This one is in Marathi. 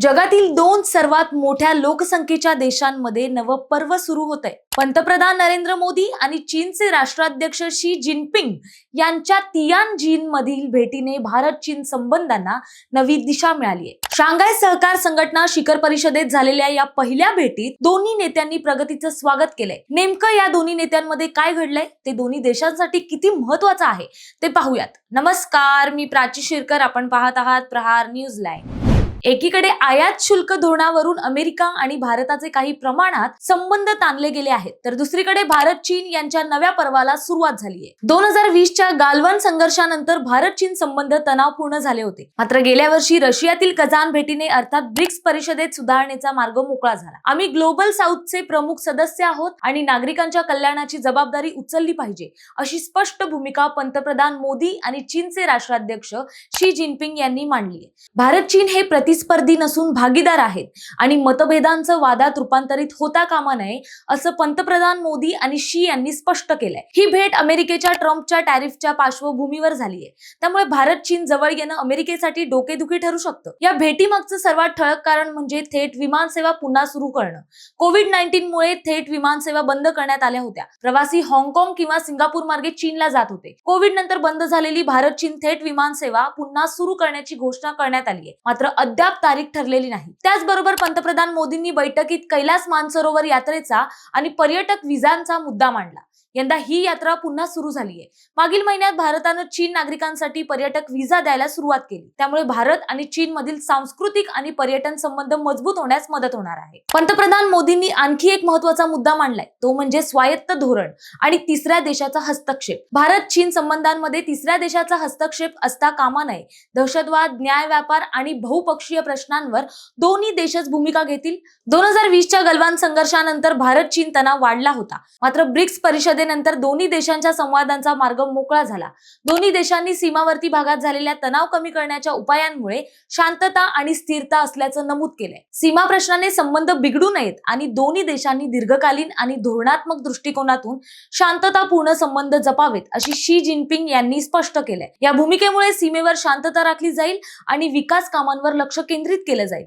जगातील दोन सर्वात मोठ्या लोकसंख्येच्या देशांमध्ये नवपर्व सुरू होत आहे पंतप्रधान नरेंद्र मोदी आणि चीनचे राष्ट्राध्यक्ष शी जिनपिंग यांच्या तियान जीन मधील भेटीने भारत चीन संबंधांना नवी दिशा मिळाली आहे. शांघाय सहकार संघटना शिखर परिषदेत झालेल्या या पहिल्या भेटीत दोन्ही नेत्यांनी प्रगतीचं स्वागत केलंय. नेमकं या दोन्ही नेत्यांमध्ये काय घडलंय? ते दोन्ही देशांसाठी किती महत्वाचं आहे? ते पाहूयात. नमस्कार मी प्राची शिरकर. आपण पाहत आहात प्रहार न्यूज लाईव्ह. एकीकडे आयात शुल्क धोरणावरून अमेरिका आणि भारताचे काही प्रमाणात संबंध ताणले गेले आहेत तर दुसरीकडे भारत चीन यांच्या नव्या पर्वाला सुरुवात झाली आहे दोन हजार वीसच्या गालवान संघर्षानंतर भारत चीन संबंध तणावपूर्ण झाले होते. मात्र गेल्या वर्षी रशियातील कजान भेटीने अर्थात ब्रिक्स परिषदेत सुधारणेचा मार्ग मोकळा झाला. आम्ही ग्लोबल साऊथचे प्रमुख सदस्य आहोत आणि नागरिकांच्या कल्याणाची जबाबदारी उचलली पाहिजे अशी स्पष्ट भूमिका पंतप्रधान मोदी आणि चीनचे राष्ट्राध्यक्ष शी जिनपिंग यांनी मांडली आहे भारत चीन हे प्रतिस्पर्धी नसून भागीदार आहेत. आणि मतभेदांचं वादात रूपांतरित होता कामा नये असं पंतप्रधान मोदी आणि शी यांनी स्पष्ट केलंय. ही भेट अमेरिकेच्या ट्रम्पच्या टॅरिफच्या पार्श्वभूमीवर झाली आहे त्यामुळे भारत चीन जवळ येणं अमेरिकेसाठी डोकेदुखी ठरू शकतं. या भेटीमागचं सर्वात ठळक कारण म्हणजे थेट विमानसेवा पुन्हा सुरू करणं. कोविड नाईन्टीनमुळे थेट थेट विमानसेवा बंद करण्यात आल्या होत्या. प्रवासी हाँगकाँग किंवा सिंगापूर मार्गे चीनला जात होते. कोविड नंतर बंद झालेली भारत चीन थेट विमानसेवा पुन्हा सुरू करण्याची घोषणा करण्यात आली आहे मात्र अद्याप तारीख ठरलेली नाही. त्याचबरोबर पंतप्रधान मोदींनी बैठकीत कैलास मानसरोवर यात्रेचा आणि पर्यटक विजांचा मुद्दा मांडला. यंदा ही यात्रा पुन्हा सुरू झाली आहे मागील महिन्यात भारतानं चीन नागरिकांसाठी पर्यटक व्हिसा द्यायला सुरुवात केली. त्यामुळे भारत आणि चीन मधील सांस्कृतिक आणि पर्यटन संबंध मजबूत होण्यास मदत होणार आहे. पंतप्रधान मोदींनी आणखी एक महत्त्वाचा मुद्दा मांडलाय. तो म्हणजे स्वायत्त धोरण आणि तिसऱ्या देशाचा हस्तक्षेप. भारत चीन संबंधांमध्ये तिसऱ्या देशाचा हस्तक्षेप असता कामा नये. दहशतवाद न्याय व्यापार आणि बहुपक्षीय प्रश्नांवर दोन्ही देशच भूमिका घेतील. दोन हजार वीसच्या गलवान संघर्षानंतर भारत चीन तणाव वाढला होता. मात्र ब्रिक्स परिषदेनंतर दोन्ही देशांच्या संवादांचा मार्ग मोकळा झाला. दोन्ही देशांनी सीमावर्ती भागात झालेल्या तणाव कमी करण्याच्या उपायांमुळे शांतता आणि स्थिरता असल्याचं नमूद केलंय. सीमा प्रश्नाने संबंध बिघडू नयेत आणि दोन्ही देशांनी दीर्घकालीन आणि धोरणात्मक दृष्टिकोनातून शांततापूर्ण संबंध जपावेत अशी शी जिनपिंग यांनी स्पष्ट केलंय. या भूमिकेमुळे सीमेवर शांतता राखली जाईल आणि विकास कामांवर लक्ष केंद्रित केलं जाईल.